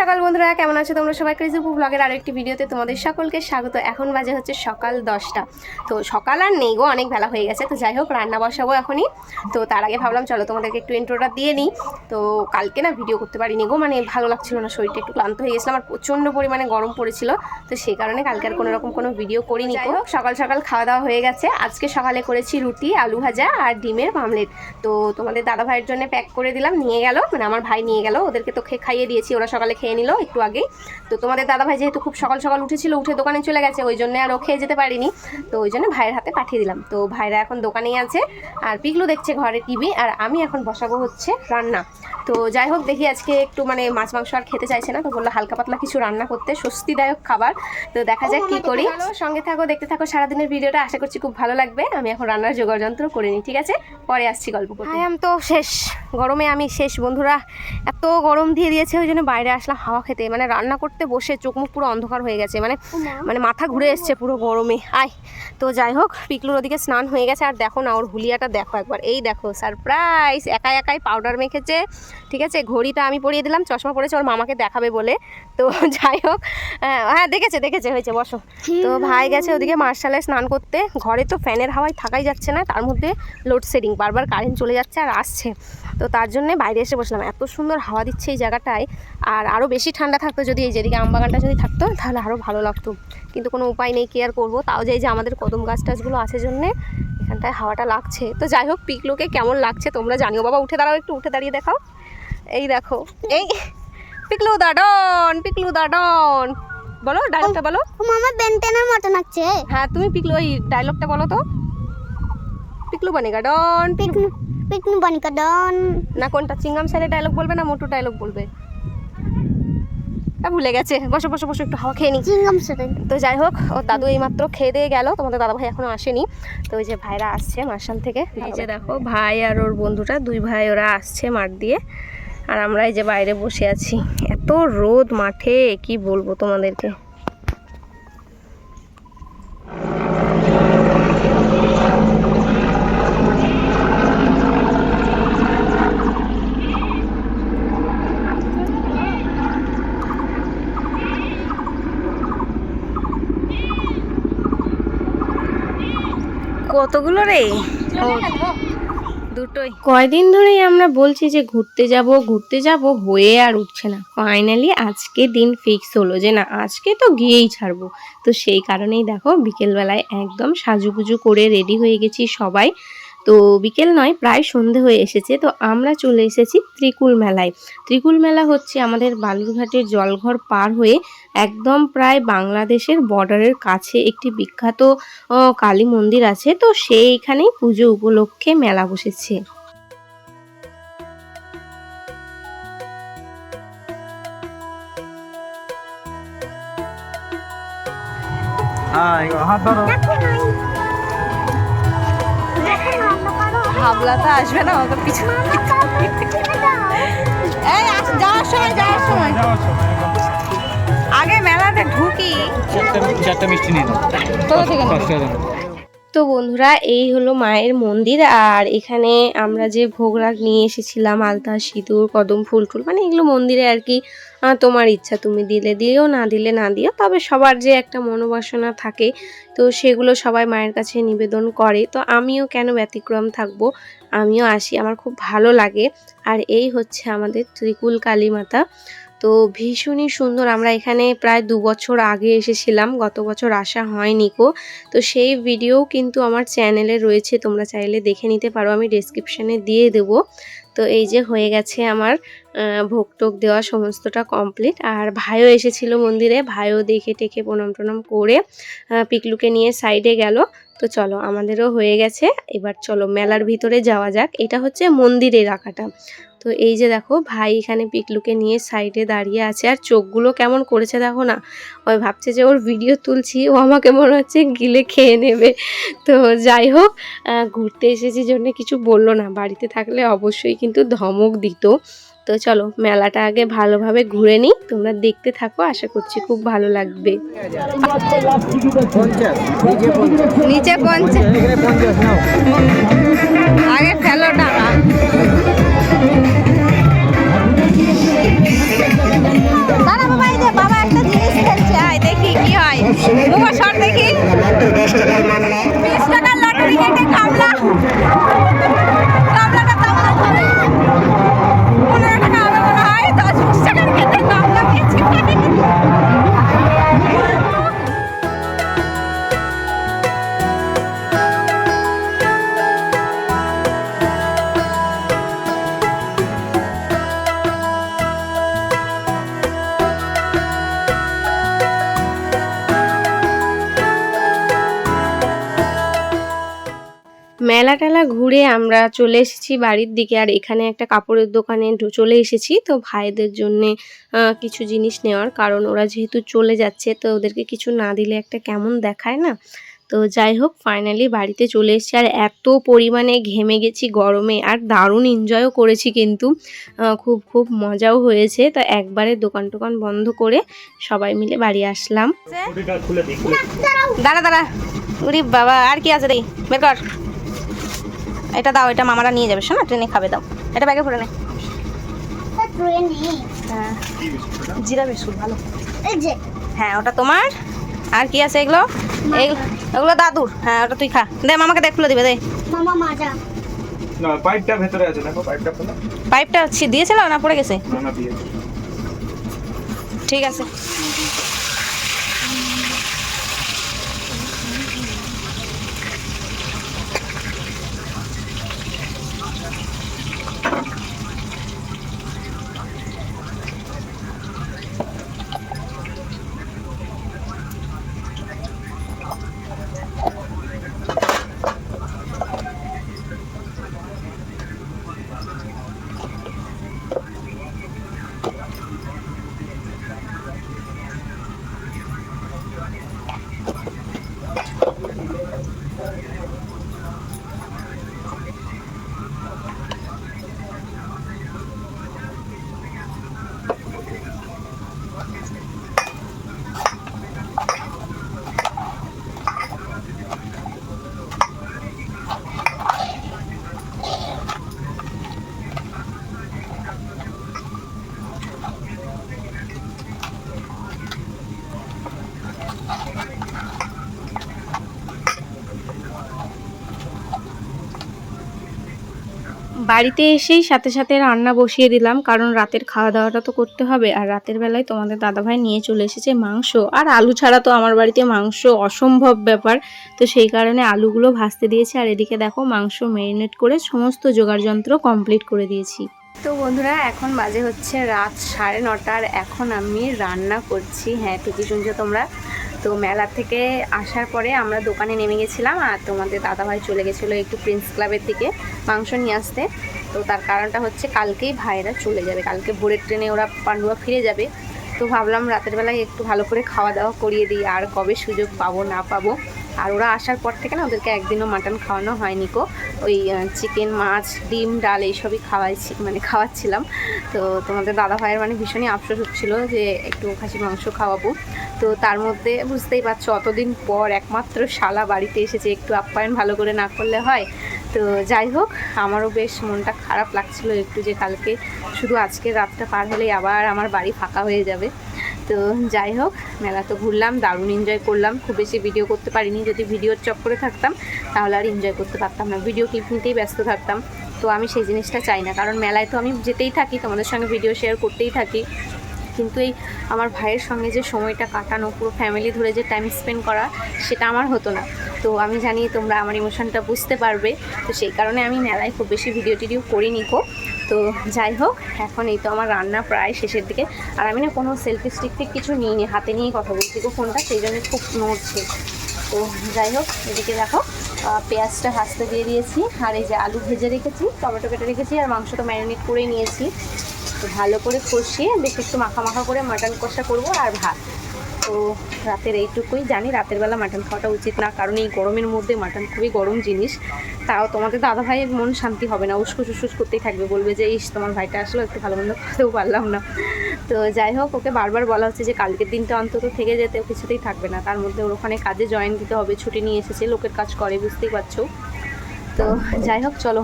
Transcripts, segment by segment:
সকাল বন্ধুরা কেমন আছো তোমরা সবাই? ক্রিজুপু ব্লগের আরও একটি ভিডিওতে তোমাদের সকলকে স্বাগত। এখন বাজে হচ্ছে সকাল দশটা। তো সকাল আর নেই গো অনেক বেলা হয়ে গেছে। তো যাই হোক রান্না বসাবো এখনই। তো তার আগে ভাবলাম চলো তোমাদেরকে একটু ইন্ট্রোটা দিয়ে নিই। তো কালকে না ভিডিও করতে পারিনি গো মানে ভালো লাগছিল না শরীরটা একটু ক্লান্ত হয়ে গেছিলাম আর প্রচণ্ড পরিমাণে গরম পড়েছিল। তো সেই কারণে কালকে আর কোনো রকম কোনো ভিডিও করিনি গো। সকাল সকাল খাওয়া দাওয়া হয়ে গেছে। আজকে সকালে করেছি রুটি আলু ভাজা আর ডিমের মামলেট তো তোমাদের দাদা ভাইয়ের জন্য প্যাক করে দিলাম নিয়ে গেল। মানে আমার ভাই নিয়ে গেল ওদেরকে তো খেয়ে খাইয়ে দিয়েছি ওরা সকালে খেয়ে নিল একটু আগেই। তো তোমাদের দাদা ভাই যেহেতু খুব সকাল সকাল উঠেছিল, উঠে দোকানে চলে গেছে, ওই জন্য আর ও খেয়ে যেতে পারিনি। তো ওই জন্য ভাইয়ের হাতে পাঠিয়ে দিলাম। তো ভাইরা এখন দোকানেই আছে। আর পিকলু দেখছে ঘরে টিভি, আর আমি এখন বসাবো হচ্ছে রান্না। তো যাই হোক দেখি আজকে একটু মানে মাছ মাংস আর খেতে চাইছে না তো বলল হালকা পাতলা কিছু রান্না করতে স্বস্তিদায়ক খাবার। তো দেখা যাক কি করি। সঙ্গে থাকো দেখতে থাকো সারাদিনের ভিডিওটা আশা করছি খুব ভালো লাগবে। আমি এখন রান্নার জোগাড় যন্ত্র করে নিই ঠিক আছে? পরে আসছি গল্প করতে। আম তো শেষ গরমে আমি শেষ বন্ধুরা। এত গরম দিয়ে দিয়েছে ওই জন্য বাইরে আসলাম হাওয়া খেতে। মানে রান্না করতে বসে চোখ মুখ পুরো অন্ধকার হয়ে গেছে মানে মানে মাথা ঘুরে এসছে পুরো গরমে। আয় তো যাই হোক পিকলুর ওদিকে স্নান হয়ে গেছে আর দেখো না ওর হুলিয়াটা দেখো একবার। এই দেখো সারপ্রাইজ একাই একাই পাউডার মেখেছে। ঠিক আছে? ঘড়িটা আমি পরিয়ে দিলাম চশমা পরেছে ওর মামাকে দেখাবে বলে। তো যাই হোক আহ, হ্যাঁ দেখেছে দেখেছে হয়েছে বসো। তো ভাই গেছে ওদিকে মার্শালে স্নান করতে। ঘরে তো ফ্যানের হাওয়ায় থাকাই যাচ্ছে না তার মধ্যে লোডশেডিং বারবার কারেন্ট চলে যাচ্ছে আর আসছে। তো তার জন্যে বাইরে এসে বসলাম। এত সুন্দর হাওয়া দিচ্ছে এই জায়গাটায় আর আরও বেশি ঠান্ডা থাকতো যদি এই যেদিকে আমবাগানটা যদি থাকতো তাহলে আরও ভালো লাগতো। কিন্তু কোনো উপায় নেই কি আর করব? তাও যে যে আমাদের কদম গাছ টাছগুলো আছে জন্যে এখানটায় হাওয়াটা লাগছে। তো যাই হোক পিকলোকে কেমন লাগছে তোমরা জানিও। বাবা উঠে দাঁড়াও একটু উঠে দাঁড়িয়ে দেখাও। এই দেখো এই পিকলু দা ডন পিকলু দা ডন বলো। ডায়লগটা বলো মামা বেনটেনের মতো লাগছে হ্যাঁ তুমি পিকলু ওই ডায়লগটা বলো তো। পিকলু বানিকা ডন পিকনু পিকনু বানিকা ডন না কোনটা? চিংগাম স্যারের ডায়লগ বলবে না মোটু ডায়লগ বলবে? ভুলে গেছে। বসো বসো বসো একটু হাওয়া খেয়ে নি। তো যাই হোক ও দাদু এইমাত্র খেয়ে দিয়ে গেল। তোমাদের দাদা ভাই এখনও আসেনি। তো ওই যে ভাইরা আসছে মার্শাল থেকে। এই যে দেখো ভাই আর ওর বন্ধুটা দুই ভাই ওরা আসছে মাঠ দিয়ে। আর আমরা এই যে বাইরে বসে আছি। এত রোদ মাঠে, কি বলব তোমাদেরকে? কতগুলো রে? দুটোই। কয়দিন ধরেই আমরা বলছি যে ঘুরতে যাব ঘুরতে যাব, হয়ে আর উঠছে না। ফাইনালি আজকে দিন ফিক্স হলো যে না, আজকে তো গিয়েই ছাড়বো। তো সেই কারণেই দেখো, বিকেলবেলায় একদম সাজুগুজু করে রেডি হয়ে গেছি সবাই। তো বিকেল নয় প্রায় সন্ধে হয়ে এসেছে তো আমরা চলে এসেছি ত্রিকুল মেলায়। ত্রিকুল মেলা হচ্ছে আমাদের বালুরঘাটের জলঘর পার হয়ে একদম প্রায় বাংলাদেশের বর্ডারের কাছে একটি বিখ্যাত কালী মন্দির আছে তো সেইখানেই পুজো উপলক্ষে মেলা বসেছে। হ্যাঁ হাত ধরো। হাবলা তো আসবে না ওকে পিছু এই যাওয়ার সময় যাওয়ার সময়। আগে মেলাতে ঢুকি। চারটা মিষ্টি নিয়ে কোথা থেকে দাও তো বন্ধুরা, এই হলো মায়ের মন্দির। আর এখানে আমরা যে ভোগরাগ নিয়ে এসেছিলাম, আলতা, সিঁদুর, কদম, ফুল টুল মানে এগুলো মন্দিরে আর কি তোমার ইচ্ছা। তুমি দিলে দিও, না দিলে না দিও, তবে সবার যে একটা মনোবাসনা থাকে, তো সেগুলো সবাই মায়ের কাছে নিবেদন করে। তো আমিও কেন ব্যতিক্রম থাকব? আমিও আসি, আমার খুব ভালো লাগে। আর এই হচ্ছে আমাদের ত্রিকুল কালী মাতা। তো ভীষণই সুন্দর। আমরা এখানে প্রায় দু বছর আগে এসেছিলাম, গত বছর আসা হয়নি কো তো সেই ভিডিও কিন্তু আমার চ্যানেলে রয়েছে, তোমরা চাইলে দেখে নিতে পারো, আমি ডেসক্রিপশানে দিয়ে দেবো। তো এই যে হয়ে গেছে আমার ভোগ টোক দেওয়া সমস্তটা কমপ্লিট আর ভাইও এসেছিল মন্দিরে, ভাইও দেখে টেকে প্রণাম টনাম করে পিকলুকে নিয়ে সাইডে গেল। তো চলো, আমাদেরও হয়ে গেছে। এবার চলো, মেলার ভিতরে যাওয়া যাক। এটা হচ্ছে মন্দিরের রাখাটা তো এই যে দেখো ভাই এখানে পিকলুকে নিয়ে সাইডে দাঁড়িয়ে আছে আর চোখগুলো কেমন করেছে দেখো না? ওই ভাবছে যে ওর ভিডিও তুলছি ও আমাকে মনে হচ্ছে গিলে খেয়ে নেবে। তো যাই হোক ঘুরতে এসেছি জন্য কিছু বলল না। বাড়িতে থাকলে অবশ্যই কিন্তু ধমক দিত। তো চলো মেলাটা আগে ভালোভাবে ঘুরে নিই। তোমরা দেখতে থাকো আশা করছি খুব ভালো লাগবে। নিচে পঞ্চাশ। আগে ফেলো টাকা দাঁড়া ঘুরে আমরা চলে এসেছি বাড়ির দিকে। আর এখানে একটা কাপড়ের দোকানে চলে এসেছি। তো ভাইদের জন্যে কিছু জিনিস নেওয়ার। কারণ ওরা যেহেতু চলে যাচ্ছে, তো ওদেরকে কিছু না দিলে একটা কেমন দেখায় না? তো যাই হোক ফাইনালি বাড়িতে চলে এসেছি। আর এত পরিমাণে ঘেমে গেছি গরমে। আর দারুণ এনজয়ও করেছি কিন্তু। খুব খুব মজাও হয়েছে। তো একবারে দোকান টোকান বন্ধ করে সবাই মিলে বাড়ি আসলাম। দাঁড়া দাঁড়া। বাবা, আর কি আছে রে বের কর। এটা দাও এটা মামারা নিয়ে যাবে শোনা ট্রেনে খাবে দাও। এটা ব্যাগে ভরে নে। হ্যাঁ। জিরা বিস্কুট ভালো। হ্যাঁ ওটা তোমার। আর কি আছে এগুলো? এই- এগুলো দাদুর। হ্যাঁ ওটা তুই খা। দে মামাকে দেখ খুলে দিবে দে। মামা মাজা না পাইপটা ভেতরে আছে দেখো পাইপটা খোলা। পাইপটা দিয়েছিল না পড়ে গেছে? না না ঠিক আছে। বাড়িতে এসেই সাথে সাথে রান্না বসিয়ে দিলাম, কারণ রাতের খাওয়া দাওয়াটা তো করতে হবে। আর রাতের বেলায় তোমাদের দাদাভাই নিয়ে চলে এসেছে মাংস। আর আলু ছাড়া তো আমার বাড়িতে মাংস অসম্ভব ব্যাপার। তো সেই কারণে আলুগুলো ভাজতে দিয়েছি, আর এদিকে দেখো মাংস ম্যারিনেট করে সমস্ত জোগাড় যন্ত্র কমপ্লিট করে দিয়েছি। তো বন্ধুরা, এখন বাজে হচ্ছে রাত সাড়ে নটার এখন আমি রান্না করছি। হ্যাঁ ঠিকই শুনছো তোমরা তো মেলা থেকে আসার পরে আমরা দোকানে নেমে গেছিলাম আর তোমাদের দাদাভাই চলে গেছিল একটু প্রিন্স ক্লাবের দিকে মাংস নিয়ে আসতে। তো তার কারণটা হচ্ছে কালকেই ভাইরা চলে যাবে। কালকে ভোরের ট্রেনে ওরা পান্ডুয়া ফিরে যাবে। তো ভাবলাম রাতের বেলায় একটু ভালো করে খাওয়া দাওয়া করিয়ে দিই, আর কবে সুযোগ পাবো না পাবো। আর ওরা আসার পর থেকে না ওদেরকে একদিনও মাটন খাওয়ানো হয়নি কো ওই চিকেন, মাছ, ডিম, ডাল এইসবই খাওয়াইছি মানে খাওয়াচ্ছিলাম। তো তোমাদের দাদা ভাইয়ের মানে ভীষণই আফসোস হচ্ছিল যে একটু খাসির মাংস খাওয়াবো। তো তার মধ্যে বুঝতেই পারছ অতদিন পর একমাত্র শালা বাড়িতে এসেছে, একটু আপ্যায়ন ভালো করে না করলে হয়। তো যাই হোক, আমারও বেশ মনটা খারাপ লাগছিল একটু যে কালকে শুধু আজকের রাতটা পার হলেই আবার আমার বাড়ি ফাঁকা হয়ে যাবে। তো যাই হোক, মেলা তো ঘুরলাম, দারুণ এনজয় করলাম। খুব বেশি ভিডিও করতে পারিনি, যদি ভিডিওর চক্করে থাকতাম, তাহলে আর এনজয় করতে পারতাম না। ভিডিও ক্লিপ নিতেই ব্যস্ত থাকতাম। তো আমি সেই জিনিসটা চাই না, কারণ মেলায় তো আমি যেতেই থাকি, তোমাদের সঙ্গে ভিডিও শেয়ার করতেই থাকি। কিন্তু এই আমার ভাইয়ের সঙ্গে যে সময়টা কাটানো, পুরো ফ্যামিলি ধরে যে টাইম স্পেন্ড করা, সেটা আমার হতো না। তো আমি জানি তোমরা আমার ইমোশনটা বুঝতে পারবে। তো সেই কারণে আমি মেলায় খুব বেশি ভিডিও টিডিও করিনি কো তো যাই হোক, এখন এই তো আমার রান্না প্রায় শেষের দিকে। আর আমি না কোনো সেলফি স্টিক টিক কিছু নিইনি, হাতে নিয়েই কথা বলছি গো ফোনটা, সেই জন্য খুব নড়ছে। তো যাই হোক, এদিকে দেখো পেঁয়াজটা ভাজতে দিয়ে দিয়েছি, আর এই যে আলু ভেজে রেখেছি, টমেটো কেটে রেখেছি, আর মাংস তো ম্যারিনেট করেই নিয়েছি। তো ভালো করে কষিয়ে, বেশ একটু মাখা মাখা করে মাটন কষা করব আর ভাত। তো রাতের এইটুকুই। জানি রাতের বেলা মাটন খাওয়াটা উচিত না, কারণ এই গরমের মধ্যে মাটন খুবই গরম জিনিস। তাও তোমাদের দাদা ভাইয়ের মন শান্তি হবে না, উস্কুস উস্কুস করতেই থাকবে, বলবে যে, ইস, তোমার ভাইটা আসলো, একটু ভালো মন্দ খেতেও পারলাম না। তো যাই হোক, ওকে বারবার বলা হচ্ছে যে, কালকের দিনটা অন্তত থেকে যেতে কিছুতেই থাকবে না। তার মধ্যে ওর ওখানে কাজে জয়েন দিতে হবে, ছুটি নিয়ে এসেছে, লোকের কাজ করে, বুঝতেই পারছ? তো যাই হোক, চলো।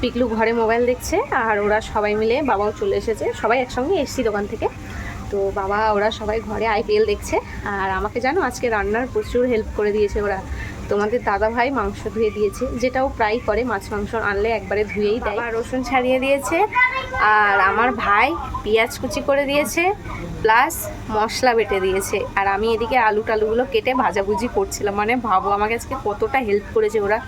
পিকলু ঘরে মোবাইল দেখছে, আর ওরা সবাই মিলে, বাবাও চলে এসেছে, সবাই একসঙ্গে এসছি দোকান থেকে। তো বাবা, ওরা সবাই ঘরে আইপিএল দেখছে। আর আমাকে জানো, আজকে রান্নার প্রচুর হেল্প করে দিয়েছে ওরা। তোমাদের দাদা ভাই মাংস ধুয়ে দিয়েছে, যেটাও প্রায় করে, মাছ মাংস আনলে একবারে ধুয়েই দেয়। আর রসুন ছাড়িয়ে দিয়েছে, আর আমার ভাই পেঁয়াজ কুচি করে দিয়েছে, প্লাস মশলা বেটে দিয়েছে। আর আমি এদিকে আলু টালুগুলো কেটে ভাজাভুজি করছিলাম মানে ভাবো আমাকে আজকে কতটা হেল্প করেছে ওরা।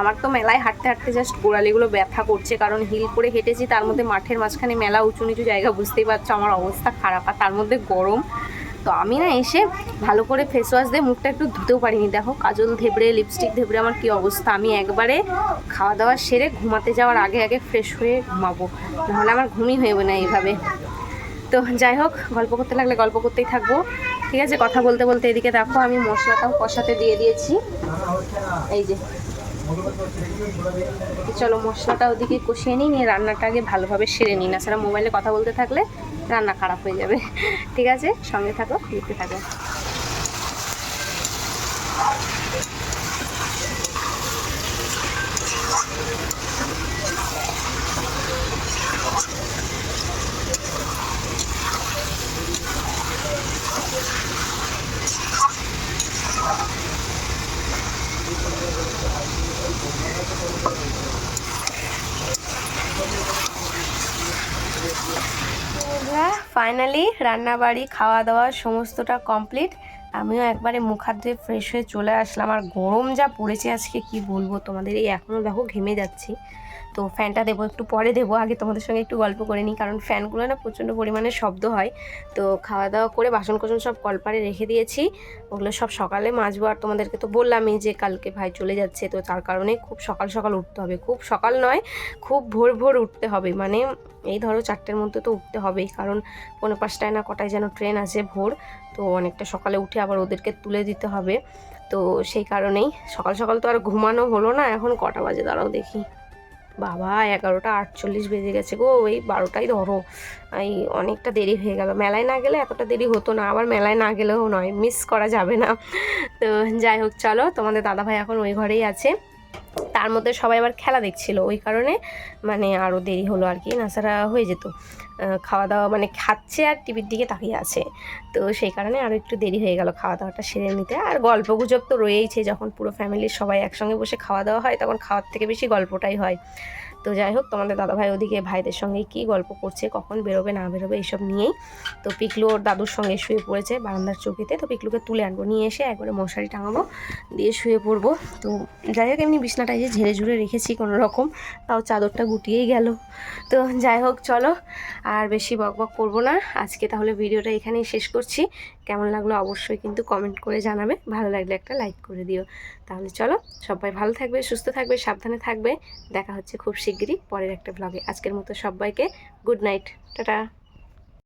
আমার তো মেলায় হাঁটতে হাঁটতে জাস্ট গোড়ালিগুলো ব্যথা করছে, কারণ হিল করে হেঁটেছি, তার মধ্যে মাঠের মাঝখানে মেলা উঁচু নিচু জায়গা, বুঝতেই পারছ আমার অবস্থা খারাপ। আর তার মধ্যে গরম তো আমি না এসে ভালো করে ফেস ওয়াশ দিয়ে মুখটা একটু ধুতেও পারিনি। দেখো, কাজল ধেবড়ে লিপস্টিক ধেবড়ে, আমার কী অবস্থা? আমি একবারে খাওয়া দাওয়া সেরে ঘুমাতে যাওয়ার আগে আগে ফ্রেশ হয়ে ঘুমাবো। নাহলে আমার ঘুমই হয়ে না এইভাবে। তো যাই হোক, গল্প করতে লাগলে গল্প করতেই থাকব। ঠিক আছে, কথা বলতে বলতে এদিকে দেখো, আমি মশলাটাও কষাতে দিয়ে দিয়েছি। এই যে। চলো, মশলাটা ওদিকে কষিয়ে নিই, নিয়ে রান্নাটা আগে ভালোভাবে সেরে নিই। না ছাড়া মোবাইলে কথা বলতে থাকলে রান্না খারাপ হয়ে যাবে। ঠিক আছে? সঙ্গে থাকো দেখতে থাকো। ফাইনালি রান্নাবাড়ি খাওয়া দাওয়া সমস্তটা কমপ্লিট আমিও একবারে মুখ হাত ধুয়ে ফ্রেশ হয়ে চলে আসলাম। আর গরম যা পড়েছে আজকে, কি বলব তোমাদের? এই এখনও দেখো ঘেমে যাচ্ছি। তো ফ্যানটা দেবো, একটু পরে দেবো, আগে তোমাদের সঙ্গে একটু গল্প করে নিই, কারণ ফ্যানগুলো না প্রচণ্ড পরিমাণে শব্দ হয়। তো খাওয়া দাওয়া করে বাসন কোসন সব কলপারে রেখে দিয়েছি, ওগুলো সব সকালে মাজবো, আর তোমাদেরকে তো বললামই যে কালকে ভাই চলে যাচ্ছে, তো তার কারণে খুব সকাল সকাল উঠতে হবে। খুব সকাল নয়, খুব ভোর ভোর উঠতে হবে মানে এই ধরো চারটের মধ্যে তো উঠতে হবেই, কারণ পৌনে পাঁচটায় না কটায় যেন ট্রেন আছে ভোর, তো অনেকটা সকালে উঠে আবার ওদেরকে তুলে দিতে হবে। তো সেই কারণেই সকাল সকাল তো আর ঘুমানো হলো না, এখন কটা বাজে দাঁড়াও দেখি। বাবা, এগারোটা আটচল্লিশ বেজে গেছে গো, এই বারোটাই ধরো। এই অনেকটা দেরি হয়ে গেল। মেলায় না গেলে এতটা দেরি হতো না, আবার মেলায় না গেলেও নয় মিস করা যাবে না। তো যাই হোক, চলো, তোমাদের দাদাভাই এখন ওই ঘরেই আছে। তার মধ্যে সবাই আবার খেলা দেখছিল। ওই কারণে মানে আরও দেরি হলো আর কি নাছাড়া হয়ে যেত। খাওয়া দাওয়া মানে খাচ্ছে আর টিভির দিকে তাকিয়ে আছে। তো সেই কারণে আরও একটু দেরি হয়ে গেল খাওয়া দাওয়াটা সেরে নিতে। আর গল্প গুজব তো রয়েইছে, যখন পুরো ফ্যামিলির সবাই একসঙ্গে বসে খাওয়া দাওয়া হয়, তখন খাওয়ার থেকে বেশি গল্পটাই হয়। তো যাই হোক, তোমাদের দাদাভাই ওদিকে ভাইদের সঙ্গে কি গল্প করছে, কখন বেরোবে, না বেরোবে এইসব নিয়েই। তো পিকলু ওর দাদুর সঙ্গে শুয়ে পড়েছে বারান্দার চৌকিতে। তো পিকলুকে তুলে আনব, নিয়ে এসে একবারে মশারি টাঙাবো, দিয়ে শুয়ে পড়ব। তো যাই হোক, এমনি বিছনাটা যে ঝেড়ে ঝুড়ে রেখেছি কোনো রকম, তাও চাদরটা গুটিয়েই গেল। তো যাই হোক, চলো, আর বেশি বক বক করব না। আজকে তাহলে ভিডিওটা এখানেই শেষ করছি। কেমন লাগল অবশ্যই কিন্তু কমেন্ট করে জানাবে। ভালো লাগলে একটা লাইক করে দিও। তাহলে চলো, সবাই ভালো থাকবে, সুস্থ থাকবে, সাবধানে থাকবে। দেখা হচ্ছে খুব শিগগিরই পরের একটা ব্লগে আজকের মতো সবাইকে গুড নাইট টাটা।